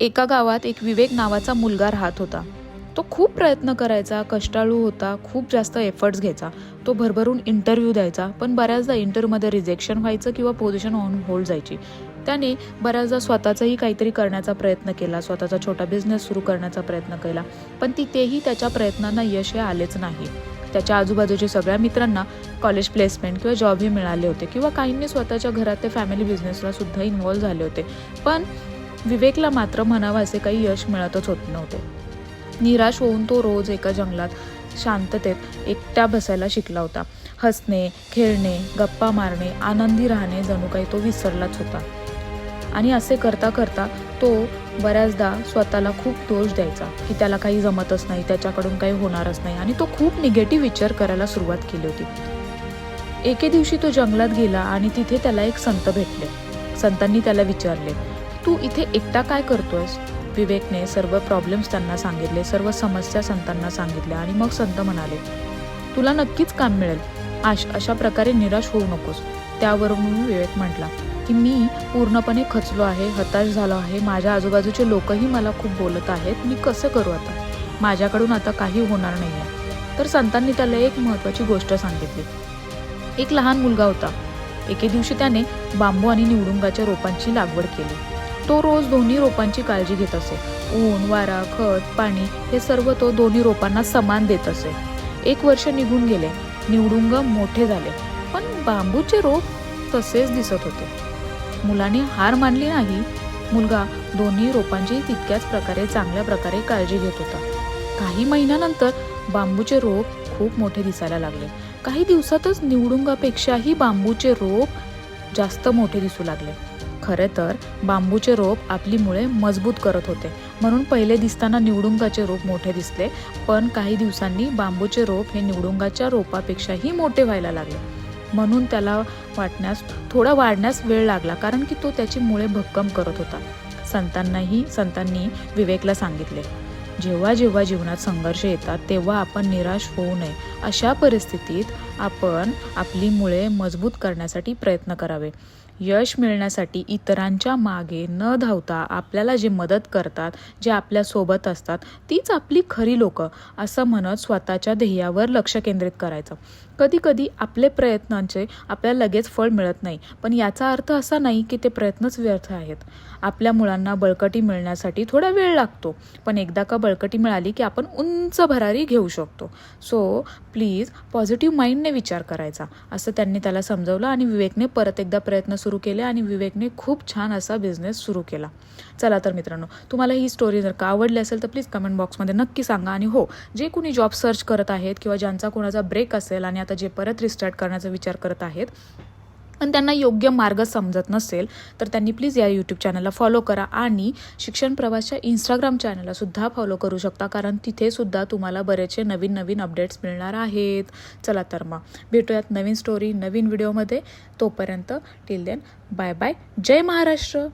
एका गावात एक विवेक नावाचा मुलगा राहत होता. तो खूप प्रयत्न करायचा कष्टाळू होता खूप जास्त एफर्ट्स घ्यायचा. तो भरभरून इंटरव्ह्यू द्यायचा पण बऱ्याचदा इंटरव्ह्यूमध्ये रिजेक्शन व्हायचं किंवा पोझिशन ऑन होल्ड जायची. त्याने बऱ्याचदा स्वतःचाही काहीतरी करण्याचा प्रयत्न केला स्वतःचा छोटा बिझनेस सुरू करण्याचा प्रयत्न केला. पण तिथेही त्याच्या प्रयत्नांना यश हे आलेच नाही. त्याच्या आजूबाजूच्या सगळ्या मित्रांना कॉलेज प्लेसमेंट किंवा जॉबही मिळाले होते किंवा काहींनी स्वतःच्या घरात ते फॅमिली बिझनेसला सुद्धा इन्व्हॉल्व झाले होते. पण विवेकला मात्र म्हणावं असे काही यश मिळतच होत नव्हते. निराश होऊन तो रोज एका जंगलात शांततेत एकट्या बसायला शिकला होता. हसणे खेळणे गप्पा मारणे आनंदी राहणे जणू काही तो विसरलाच होता. आणि असे करता करता तो बऱ्याचदा स्वतःला खूप दोष द्यायचा की त्याला काही जमतच नाही त्याच्याकडून काही होणारच नाही. आणि तो खूप निगेटिव्ह विचार करायला सुरुवात केली होती. एके दिवशी तो जंगलात गेला आणि तिथे त्याला एक संत भेटले. संतांनी त्याला विचारले तू इथे एकटा काय करतोयस? विवेकने सर्व प्रॉब्लेम्स त्यांना सांगितले सर्व समस्या संतांना सांगितल्या आणि मग संत म्हणाले तुला नक्कीच काम मिळेल. आश अशा प्रकारे निराश होऊ नकोस. त्यावरून विवेक म्हटला की मी पूर्णपणे खचलो आहे हताश झालो आहे. माझ्या आजूबाजूचे लोकही मला खूप बोलत आहेत. मी कसं करू आता? माझ्याकडून आता काही होणार नाही आहे तर संतांनी त्याला एक महत्त्वाची गोष्ट सांगितली. एक लहान मुलगा होता. एके दिवशी त्याने बांबू आणि निवडुंगाच्या रोपांची लागवड केली. तो रोज दोन्ही रोपांची काळजी घेत असे. ऊन वारा खत पाणी हे सर्व तो दोन्ही रोपांना समान देत असे. एक वर्ष निघून गेले. निवडुंग मोठे झाले. पण बांबूचे रोप तसेच दिसत होते. मुलाने हार मानली नाही. मुलगा दोन्ही रोपांची तितक्याच प्रकारे चांगल्या प्रकारे काळजी घेत होता. काही महिन्यानंतर बांबूचे रोप खूप मोठे दिसायला लागले. काही दिवसातच निवडुंगापेक्षाही बांबूचे रोप जास्त मोठे दिसू लागले. खरे तर बांबूचे रोप आपली मुळे मजबूत करत होते. म्हणून पहिले दिसताना निवडुंगाचे रोप मोठे दिसले पण काही दिवसांनी बांबूचे रोप हे निवडुंगाच्या रोपापेक्षाही मोठे व्हायला लागले. म्हणून त्याला वाटण्यास थोडा वाढण्यास वेळ लागला कारण की तो त्याची मुळे भक्कम करत होता. संतांनाही संतांनी विवेकला सांगितले जेव्हा जेव्हा जीवनात संघर्ष येतात तेव्हा आपण निराश होऊ नये. अशा परिस्थितीत आपण आपली मुळे मजबूत करण्यासाठी प्रयत्न करावे. यश मिळण्यासाठी इतरांच्या मागे न धावता आपल्याला जे मदत करतात जे आपल्यासोबत असतात तीच आपली खरी लोक असं म्हणत स्वतःच्या ध्येयावर लक्ष केंद्रित करायचं. कधीकधी आपले प्रयत्नांचे आपल्याला लगेच फळ मिळत नाही पण याचा अर्थ असा नाही की ते प्रयत्नच व्यर्थ आहेत. आपल्या मुलांना बळकटी मिळण्यासाठी थोडा वेळ लागतो पण एकदा का बळकटी मिळाली की आपण उंच भरारी घेऊ शकतो. सो प्लीज पॉझिटिव्ह माइंडने विचार करायचा असं त्यांनी त्याला समजवलं आणि विवेकने परत एकदा प्रयत्न सुरू सुरू केले आणि विवेकने खूप छान असा बिझनेस सुरू केला. चला तर मित्रांनो तुम्हाला ही स्टोरी जर का आवडली असेल तर प्लीज कमेंट बॉक्समध्ये नक्की सांगा. आणि हो जे कोणी जॉब सर्च करत आहेत किंवा ज्यांचा कोणाचा ब्रेक असेल आणि आता जे परत रिस्टार्ट करण्याचा विचार करत आहेत पण त्यांना योग्य मार्ग समजत नसेल तर त्यांनी प्लीज या यूट्यूब चॅनलला फॉलो करा आणि शिक्षण प्रवासच्या इंस्टाग्राम चॅनललासुद्धा फॉलो करू शकता कारण तिथेसुद्धा तुम्हाला बरेचसे नवीन नवीन अपडेट्स मिळणार आहेत. चला तर मग भेटूयात नवीन स्टोरी नवीन व्हिडिओमध्ये तोपर्यंत टिल देन बाय बाय जय महाराष्ट्र!